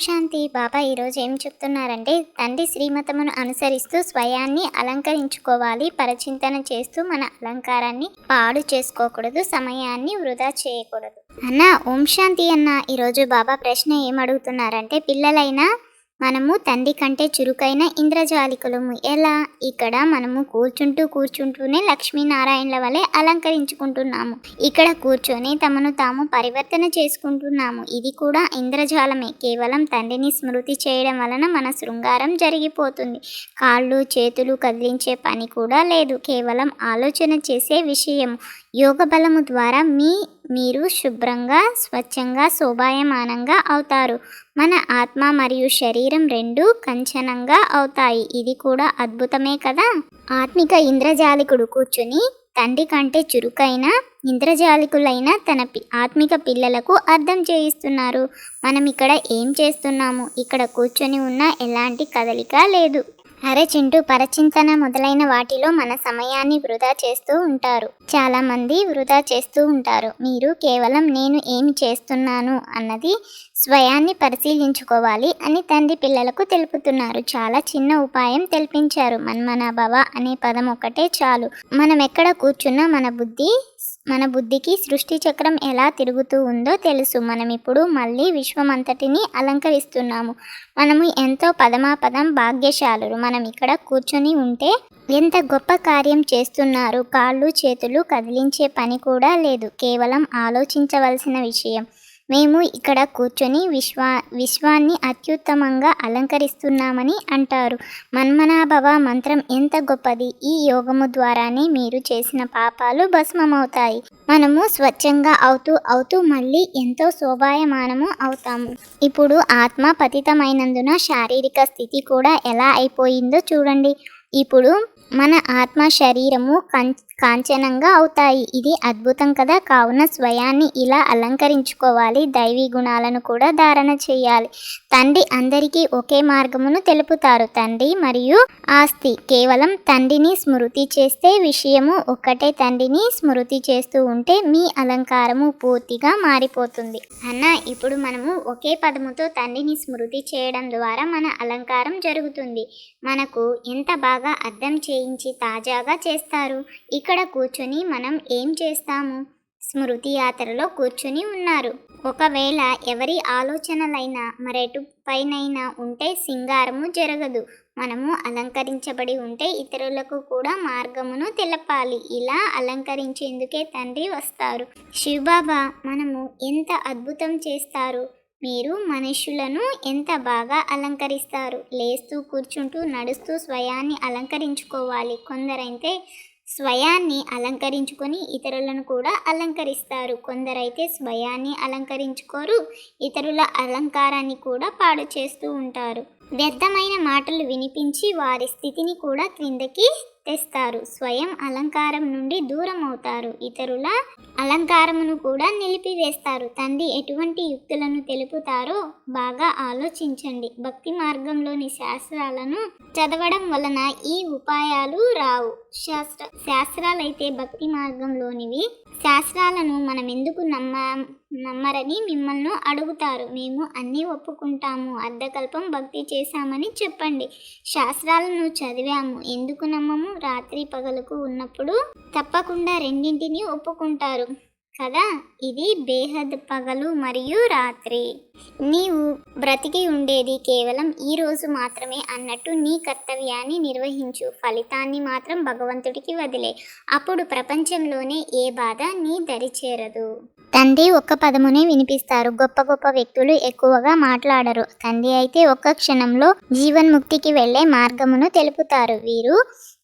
శాంతి బాబా ఈరోజు ఏం చెప్తున్నారంటే తండ్రి శ్రీమతమును అనుసరిస్తూ స్వయాన్ని అలంకరించుకోవాలి పరచింతన చేస్తూ మన అలంకారాన్ని పాడు చేసుకోకూడదు సమయాన్ని వృధా చేయకూడదు. అన్న ఓం శాంతి అన్న ఈరోజు బాబా ప్రశ్న ఏం అడుగుతున్నారంటే పిల్లలైనా మనము తండ్రి కంటే చురుకైన ఇంద్రజాలికులము. ఎలా? ఇక్కడ మనము కూర్చుంటూ కూర్చుంటూనే లక్ష్మీనారాయణల వలె అలంకరించుకుంటున్నాము. ఇక్కడ కూర్చొని తమను తాము పరివర్తన చేసుకుంటున్నాము. ఇది కూడా ఇంద్రజాలమే. కేవలం తండ్రిని స్మృతి చేయడం వలన మన శృంగారం జరిగిపోతుంది. కాళ్ళు చేతులు కదిలించే పని కూడా లేదు. కేవలం ఆలోచన చేసే విషయం యోగ బలము ద్వారా మీ మీరు శుభ్రంగా స్వచ్ఛంగా శోభాయమానంగా అవుతారు. మన ఆత్మ మరియు శరీరం రెండు కంచనంగా అవుతాయి. ఇది కూడా అద్భుతమే కదా? ఆత్మిక ఇంద్రజాలికుడు కూర్చుని తండ్రి కంటే చురుకైన ఇంద్రజాలికులైన తన పి ఆత్మిక పిల్లలకు అర్థం చేయిస్తున్నారు. మనం ఇక్కడ ఏం చేస్తున్నాము? ఇక్కడ కూర్చొని ఉన్న ఎలాంటి కదలిక లేదు. అరే చింటూ పరచింతన మొదలైన వాటిలో మన సమయాన్ని వృధా చేస్తూ ఉంటారు. చాలా మంది వృధా చేస్తూ ఉంటారు. మీరు కేవలం నేను ఏమి చేస్తున్నాను అన్నది స్వయాన్ని పరిశీలించుకోవాలి అని తండ్రి పిల్లలకు తెలుపుతున్నారు. చాలా చిన్న ఉపాయం తెలిపించారు మన్మనాభవ అనే పదం ఒక్కటే చాలు. మనం ఎక్కడ కూర్చున్నా మన బుద్ధి మన బుద్ధికి సృష్టి చక్రం ఎలా తిరుగుతూ ఉందో తెలుసు. మనం ఇప్పుడు మళ్ళీ విశ్వమంతటిని అలంకరిస్తున్నాము. మనము ఎంతో పదమాపదం భాగ్యశాలు మనం ఇక్కడ కూర్చొని ఉంటే ఎంత గొప్ప కార్యం చేస్తున్నారు. కాళ్ళు చేతులు కదిలించే పని కూడా లేదు. కేవలం ఆలోచించవలసిన విషయం. మేము ఇక్కడ కూర్చొని విశ్వా విశ్వాన్ని అత్యుత్తమంగా అలంకరిస్తున్నామని అంటారు. మన్మనాభవ మంత్రం ఎంత గొప్పది. ఈ యోగము ద్వారానే మీరు చేసిన పాపాలు భస్మమవుతాయి. మనము స్వచ్ఛంగా అవుతూ అవుతూ మళ్ళీ ఎంతో శోభాయమానము అవుతాము. ఇప్పుడు ఆత్మ పతితమైనందున శారీరక స్థితి కూడా ఎలా అయిపోయిందో చూడండి. ఇప్పుడు మన ఆత్మ శరీరము కం కాంచనంగా అవుతాయి. ఇది అద్భుతం కదా! కావున స్వయాన్ని ఇలా అలంకరించుకోవాలి. దైవీ గుణాలను కూడా ధారణ చేయాలి. తండ్రి అందరికీ ఒకే మార్గమును తెలుపుతారు. తండ్రి మరియు ఆస్తి కేవలం తండ్రిని స్మృతి చేస్తే విషయము ఒక్కటే తండ్రిని స్మృతి చేస్తూ ఉంటే మీ అలంకారము పూర్తిగా మారిపోతుంది. అన్న ఇప్పుడు మనము ఒకే పదముతో తండ్రిని స్మృతి చేయడం ద్వారా మన అలంకారం జరుగుతుంది. మనకు ఎంత బాగా అర్థం చేయించి తాజాగా చేస్తారు? ఇక్కడ కూర్చొని మనం ఏం చేస్తాము? స్మృతి యాత్రలో కూర్చుని ఉన్నారు. ఒకవేళ ఎవరి ఆలోచనలైనా మరెటు పైనైనా ఉంటే సింగారము జరగదు. మనము అలంకరించబడి ఉంటే ఇతరులకు కూడా మార్గమును తెలపాలి. ఇలా అలంకరించేందుకే తండ్రి వస్తారు. శివబాబా మనము ఎంత అద్భుతం చేస్తారు? మీరు మనుషులను ఎంత బాగా అలంకరిస్తారు? లేస్తూ కూర్చుంటూ నడుస్తూ స్వయాన్ని అలంకరించుకోవాలి. కొందరైతే స్వయాన్ని అలంకరించుకొని ఇతరులను కూడా అలంకరిస్తారు. కొందరైతే స్వయాన్ని అలంకరించుకోరు ఇతరుల అలంకారాన్ని కూడా పాడు చేస్తూ ఉంటారు. వ్యర్థమైన మాటలు వినిపించి వారి స్థితిని కూడా క్రిందకి తెస్తారు. స్వయం అలంకారం నుండి దూరం అవుతారు ఇతరుల అలంకారమును కూడా నిలిపివేస్తారు. తండ్రి ఎటువంటి యుక్తులను తెలుపుతారో బాగా ఆలోచించండి. భక్తి మార్గంలోని శాస్త్రాలను చదవడం వలన ఈ ఉపాయాలు రావు. శాస్త్ర శాస్త్రాలైతే భక్తి మార్గంలోనివి. శాస్త్రాలను మనం ఎందుకు నమ్మ నమ్మరని మిమ్మల్ని అడుగుతారు. మేము అన్నీ ఒప్పుకుంటాము. అర్ధకల్పం భక్తి చేశామని చెప్పండి. శాస్త్రాలను చదివాము. ఎందుకు నమ్మము? రాత్రి పగలకు ఉన్నప్పుడు తప్పకుండా రెండింటిని ఒప్పుకుంటారు. కదా? ఇది బేహద్ పగలు మరియు రాత్రి. నీవు బ్రతికి ఉండేది కేవలం ఈ రోజు మాత్రమే అన్నట్టు నీ కర్తవ్యాన్ని నిర్వహించు. ఫలితాన్ని మాత్రం భగవంతుడికి వదిలే. అప్పుడు ప్రపంచంలోనే ఏ బాధ నీ దరిచేరదు తండ్రి ఒక్క పదమునే వినిపిస్తారు. గొప్ప గొప్ప వ్యక్తులు ఎక్కువగా మాట్లాడరు. తండ్రి అయితే ఒక్క క్షణంలో జీవన్ముక్తికి వెళ్ళే మార్గమును తెలుపుతారు. వీరు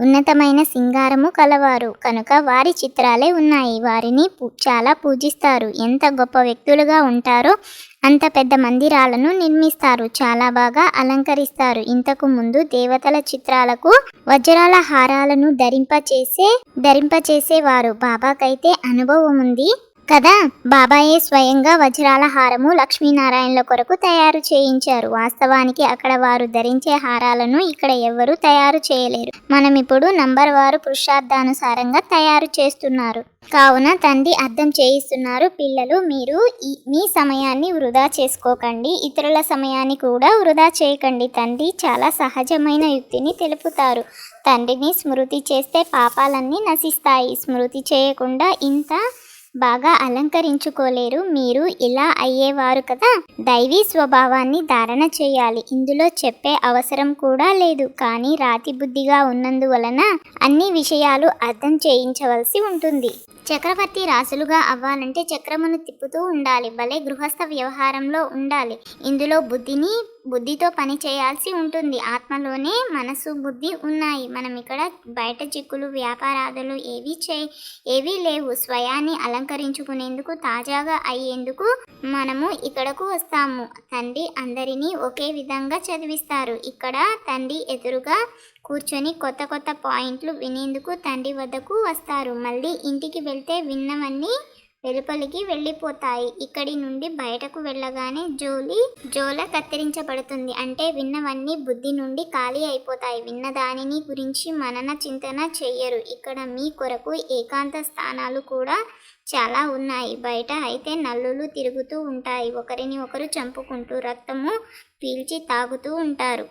ఉన్నతమైన సింగారము కలవారు. కనుక వారి చిత్రాలే ఉన్నాయి. వారిని పూ- చాలా పూజిస్తారు. ఎంత గొప్ప వ్యక్తులుగా ఉంటారో అంత పెద్ద మందిరాలను నిర్మిస్తారు. చాలా బాగా అలంకరిస్తారు. ఇంతకు ముందు దేవతల చిత్రాలకు వజ్రాల హారాలను ధరింపచేసే ధరింపచేసేవారు. బాబాకైతే అనుభవం ఉంది. కదా? బాబాయే స్వయంగా వజ్రాల హారము లక్ష్మీనారాయణల కొరకు తయారు చేయించారు. వాస్తవానికి అక్కడ వారు ధరించే హారాలను ఇక్కడ ఎవ్వరూ తయారు చేయలేరు. మనం ఇప్పుడు నంబర్ వారు పురుషార్థానుసారంగా తయారు చేస్తున్నారు. కావున తండ్రి అర్థం చేయిస్తున్నారు పిల్లలు మీరు ఈ మీ సమయాన్ని వృధా చేసుకోకండి ఇతరుల సమయాన్ని కూడా వృధా చేయకండి. తండ్రి చాలా సహజమైన యుక్తిని తెలుపుతారు. తండ్రిని స్మృతి చేస్తే పాపాలన్నీ నశిస్తాయి. స్మృతి చేయకుండా ఇంత బాగా అలంకరించుకోలేరు. మీరు ఇలా అయ్యేవారు కదా. దైవీ స్వభావాన్ని ధారణ చేయాలి. ఇందులో చెప్పే అవసరం కూడా లేదు. కానీ రాతి బుద్ధిగా ఉన్నందువలన అన్ని విషయాలు అర్థం చేయించవలసి ఉంటుంది. చక్రవర్తి రాసులుగా అవ్వాలంటే చక్రమును తిప్పుతూ ఉండాలి. భలే గృహస్థ వ్యవహారంలో ఉండాలి. ఇందులో బుద్ధిని బుద్ధితో పని చేయాల్సి ఉంటుంది. ఆత్మలోనే మనసు బుద్ధి ఉన్నాయి. మనం ఇక్కడ బయట చిక్కులు వ్యాపారాదులు ఏవి చే ఏవీ లేవు. స్వయాన్ని అలంకరించుకునేందుకు తాజాగా అయ్యేందుకు మనము ఇక్కడకు వస్తాము. తండ్రి అందరినీ ఒకే విధంగా చదివిస్తారు. ఇక్కడ తండ్రి ఎదురుగా కూర్చొని కొత్త కొత్త పాయింట్లు వినేందుకు తండ్రి వద్దకు వస్తారు. మళ్ళీ ఇంటికి వెళ్తే విన్నవన్నీ వెలుపలికి వెళ్ళిపోతాయి. ఇక్కడి నుండి బయటకు వెళ్ళగానే జోలి జోల కత్తిరించబడుతుంది. అంటే విన్నవన్నీ బుద్ధి నుండి ఖాళీ అయిపోతాయి. విన్న దానిని గురించి మనన చింతన చెయ్యరు. ఇక్కడ మీ కొరకు ఏకాంత స్థానాలు కూడా చాలా ఉన్నాయి. బయట అయితే నల్లులు తిరుగుతూ ఉంటాయి. ఒకరిని ఒకరు చంపుకుంటూ రక్తము పీల్చి తాగుతూ ఉంటారు.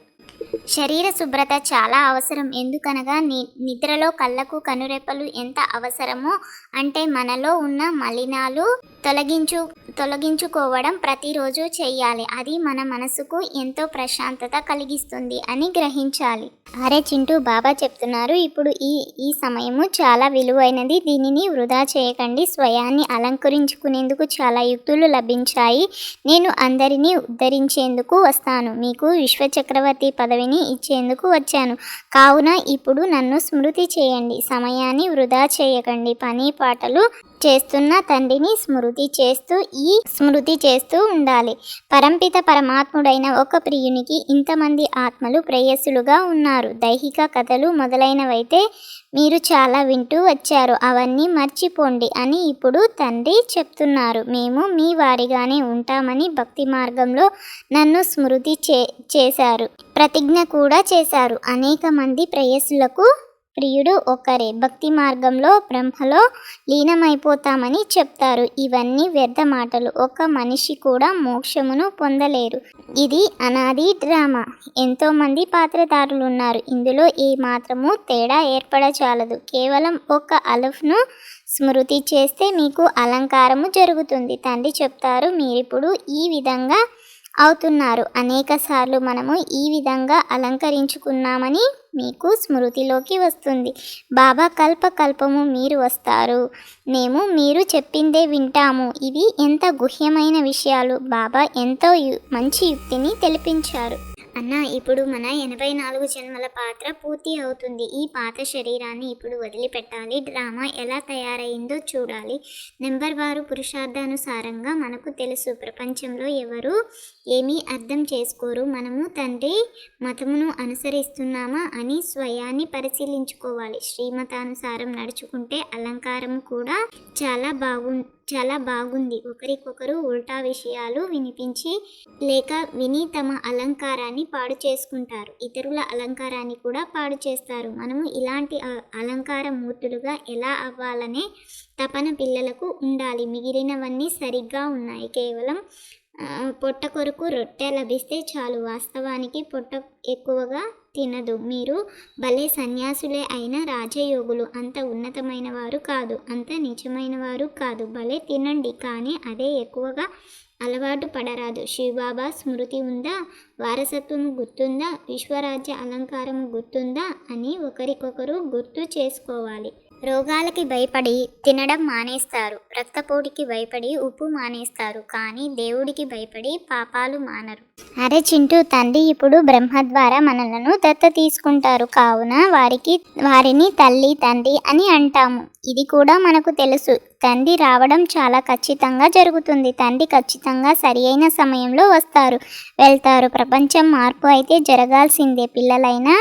శరీర శుభ్రత చాలా అవసరం. ఎందుకనగా ని నిద్రలో కళ్ళకు కనురెప్పలు ఎంత అవసరమో అంటే మనలో ఉన్న మలినాలు తొలగించు తొలగించుకోవడం ప్రతిరోజు చేయాలి అది మన మనసుకు ఎంతో ప్రశాంతత కలిగిస్తుంది అని గ్రహించాలి. అరే చింటూ బాబా చెప్తున్నారు. ఇప్పుడు ఈ ఈ సమయము చాలా విలువైనది. దీనిని వృధా చేయకండి. స్వయాన్ని అలంకరించుకునేందుకు చాలా యుక్తులు లభించాయి. నేను అందరినీ ఉద్ధరించేందుకు వస్తాను. మీకు విశ్వచక్రవర్తి పదవిని ఇచ్చేందుకు వచ్చాను. కావున ఇప్పుడు నన్ను స్మృతి చేయండి. సమయాన్ని వృధా చేయకండి. పని పాటలు చేస్తున్న తండ్రిని స్మృతి చేస్తూ ఈ స్మృతి చేస్తూ ఉండాలి. పరంపిత పరమాత్ముడైన ఒక ప్రియునికి ఇంతమంది ఆత్మలు ప్రేయస్సులుగా ఉన్నారు. దైహిక కథలు మొదలైనవైతే మీరు చాలా వింటూ వచ్చారు. అవన్నీ మర్చిపోండి అని ఇప్పుడు తండ్రి చెప్తున్నారు. మేము మీ వారిగానే ఉంటామని భక్తి మార్గంలో నన్ను స్మృతి చే చేశారు. ప్రతిజ్ఞ కూడా చేశారు. అనేక మంది ప్రేయస్సులకు ప్రియుడు ఒక్కరే భక్తి మార్గంలో బ్రహ్మలో లీనమైపోతామని చెప్తారు. ఇవన్నీ వ్యర్థ మాటలు. ఒక మనిషి కూడా మోక్షమును పొందలేరు. ఇది అనాది డ్రామా. ఎంతోమంది పాత్రధారులు ఉన్నారు. ఇందులో ఏ మాత్రము తేడా ఏర్పడచాలదు కేవలం ఒక అలఫ్ను స్మృతి చేస్తే మీకు అలంకారము జరుగుతుంది. తండ్రి చెప్తారు మీరిప్పుడు ఈ విధంగా అవుతున్నారు. అనేక సార్లు మనము ఈ విధంగా అలంకరించుకున్నామని మీకు స్మృతిలోకి వస్తుంది. బాబా కల్పకల్పము మీరు వస్తారు. మేము మీరు చెప్పిందే వింటాము. ఇవి ఎంత గుహ్యమైన విషయాలు. బాబా ఎంతో మంచి యుక్తిని తెలిపించారు. అన్న ఇప్పుడు మన ఎనభై నాలుగు జన్మల పాత్ర పూర్తి అవుతుంది. ఈ పాత శరీరాన్ని ఇప్పుడు వదిలిపెట్టాలి. డ్రామా ఎలా తయారైందో చూడాలి. నెంబర్ వారు పురుషార్థానుసారంగా మనకు తెలుసు. ప్రపంచంలో ఎవరు ఏమీ అర్థం చేసుకోరు. మనము తండ్రి మతమును అనుసరిస్తున్నామా అని స్వయాన్ని పరిశీలించుకోవాలి. శ్రీమతానుసారం నడుచుకుంటే అలంకారం కూడా చాలా బాగు చాలా బాగుంది. ఒకరికొకరు ఉల్టా విషయాలు వినిపించి లేక విని తమ అలంకారాన్ని పాడు చేసుకుంటారు. ఇతరుల అలంకారాన్ని కూడా పాడు చేస్తారు. మనము ఇలాంటి అలంకార మూర్తులుగా ఎలా అవ్వాలనే తపన పిల్లలకు ఉండాలి. మిగిలినవన్నీ సరిగ్గా ఉన్నాయి. కేవలం పొట్ట కొరకు రొట్టె లభిస్తే చాలు. వాస్తవానికి పొట్ట ఎక్కువగా తినదు. మీరు భలే సన్యాసులే అయిన రాజయోగులు. అంత ఉన్నతమైన వారు కాదు. అంత నిజమైన వారు కాదు. భలే తినండి. కానీ అదే ఎక్కువగా అలవాటు పడరాదు. శివబాబా స్మృతి ఉందా? వారసత్వం గుర్తుందా? విశ్వరాజ్య అలంకారం గుర్తుందా? అని ఒకరికొకరు గుర్తు చేసుకోవాలి. రోగాలకి భయపడి తినడం మానేస్తారు. రక్తపోటుకి భయపడి ఉప్పు మానేస్తారు. కానీ దేవుడికి భయపడి పాపాలు మానరు. అరే చింటూ తండ్రి ఇప్పుడు బ్రహ్మ ద్వారా మనలను దత్త తీసుకుంటారు. కావున వారికి వారిని తల్లి తండ్రి అని అంటాము. ఇది కూడా మనకు తెలుసు. తండ్రి రావడం చాలా ఖచ్చితంగా జరుగుతుంది. తండ్రి ఖచ్చితంగా సరి అయిన సమయంలో వస్తారు. వెళ్తారు. ప్రపంచం మార్పు అయితే జరగాల్సిందే. పిల్లలైనా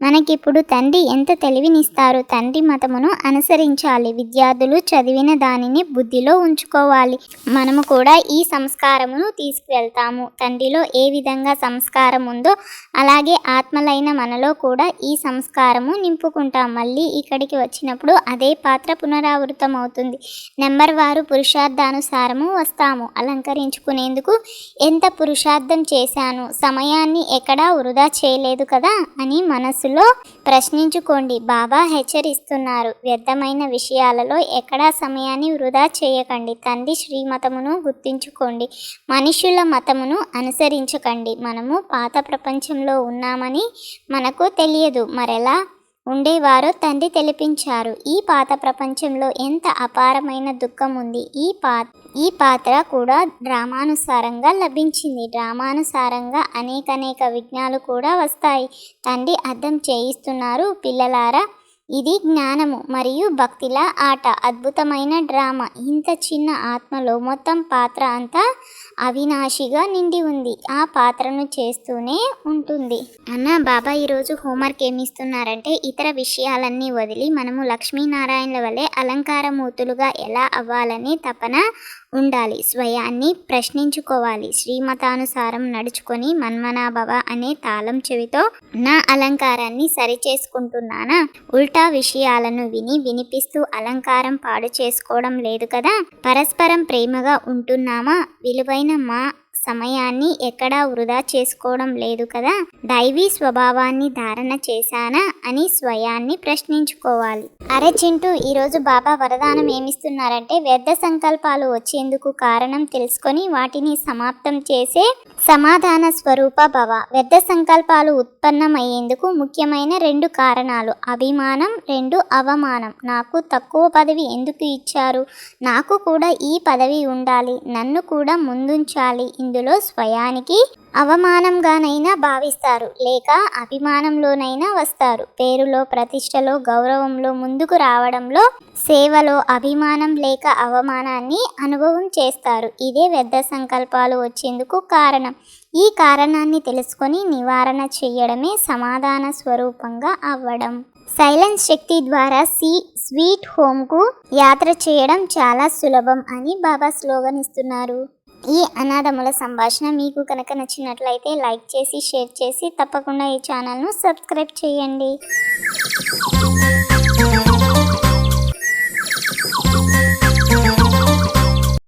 మనకిప్పుడు తండ్రి ఎంత తెలివినిస్తారు తండ్రి మతమును అనుసరించాలి. విద్యార్థులు చదివిన దానిని బుద్ధిలో ఉంచుకోవాలి. మనము కూడా ఈ సంస్కారమును తీసుకువెళ్తాము. తండ్రిలో ఏ విధంగా సంస్కారం ఉందో అలాగే ఆత్మలైన మనలో కూడా ఈ సంస్కారము నింపుకుంటాం. మళ్ళీ ఇక్కడికి వచ్చినప్పుడు అదే పాత్ర పునరావృతం అవుతుంది నెంబర్ వారు పురుషార్థానుసారము వస్తాము. అలంకరించుకునేందుకు ఎంత పురుషార్థం చేశాను? సమయాన్ని ఎక్కడా వృధా చేయలేదు కదా అని మనసులో ప్రశ్నించుకోండి. బాబా హెచ్చరిస్తున్నారు. వ్యర్థమైన విషయాలలో ఎక్కడా సమయాన్ని వృధా చేయకండి. తండ్రి శ్రీమతమును గుర్తించుకోండి. మనుషుల మతమును అనుసరించకండి. మనము పాత ప్రపంచంలో ఉన్నామని మనకు తెలియదు. మరెలా? ఉండేవారో తండ్రి తెలిపించారు. ఈ పాత ప్రపంచంలో ఎంత అపారమైన దుఃఖం ఉంది ఈ పా ఈ పాత్ర కూడా డ్రామానుసారంగా లభించింది. డ్రామానుసారంగా అనేకనేక విఘ్నాలు కూడా వస్తాయి. తండ్రి అర్థం చేయిస్తున్నారు పిల్లలారా! ఇది జ్ఞానము మరియు భక్తిల ఆట. అద్భుతమైన డ్రామా. ఇంత చిన్న ఆత్మలో మొత్తం పాత్ర అంతా అవినాశిగా నిండి ఉంది. ఆ పాత్రను చేస్తూనే ఉంటుంది. అన్న బాబా ఈరోజు హోంవర్క్ ఏమిస్తున్నారంటే ఇతర విషయాలన్నీ వదిలి మనము లక్ష్మీనారాయణల వలె అలంకారమూర్తులుగా ఎలా అవ్వాలని తపన ఉండాలి. స్వయాన్ని ప్రశ్నించుకోవాలి. శ్రీమతానుసారం నడుచుకొని మన్మనాభవ అనే తాళం చెవితో నా అలంకారాన్ని సరిచేసుకుంటున్నానా? ఉల్టా విషయాలను విని వినిపిస్తూ అలంకారం పాడు చేసుకోవడం లేదు కదా? పరస్పరం ప్రేమగా ఉంటున్నామా? విలువైన మా సమయాన్ని ఎక్కడా వృధా చేసుకోవడం లేదు కదా? దైవీ స్వభావాన్ని ధారణ చేశానా అని స్వయాన్ని ప్రశ్నించుకోవాలి. అరే చింటూ ఈరోజు బాబా వరదానం ఏమిస్తున్నారంటే వ్యర్థ సంకల్పాలు వచ్చేందుకు కారణం తెలుసుకొని వాటిని సమాప్తం చేసే సమాధాన స్వరూప భవ. వ్యర్థ సంకల్పాలు ఉత్పన్నమయ్యేందుకు ముఖ్యమైన రెండు కారణాలు. అభిమానం రెండు అవమానం. నాకు తక్కువ పదవి ఎందుకు ఇచ్చారు? నాకు కూడా ఈ పదవి ఉండాలి. నన్ను కూడా ముందుంచాలి. ఇందులో స్వయానికి అవమానంగానైనా భావిస్తారు లేక అభిమానంలోనైనా వస్తారు. పేరులో ప్రతిష్టలో గౌరవంలో ముందుకు రావడంలో సేవలో అభిమానం లేక అవమానాన్ని అనుభవం చేస్తారు. ఇదే వ్యర్థ సంకల్పాలు వచ్చేందుకు కారణం. ఈ కారణాన్ని తెలుసుకొని నివారణ చేయడమే సమాధాన స్వరూపంగా అవ్వడం. సైలెన్స్ శక్తి ద్వారా సి స్వీట్ హోమ్కు యాత్ర చేయడం చాలా సులభం అని బాబా స్లోగన్ ఇస్తున్నారు. ఈ అనాథముల సంభాషణ మీకు కనుక నచ్చినట్లయితే లైక్ చేసి షేర్ చేసి తప్పకుండా ఈ ఛానల్ను సబ్స్క్రైబ్ చేయండి.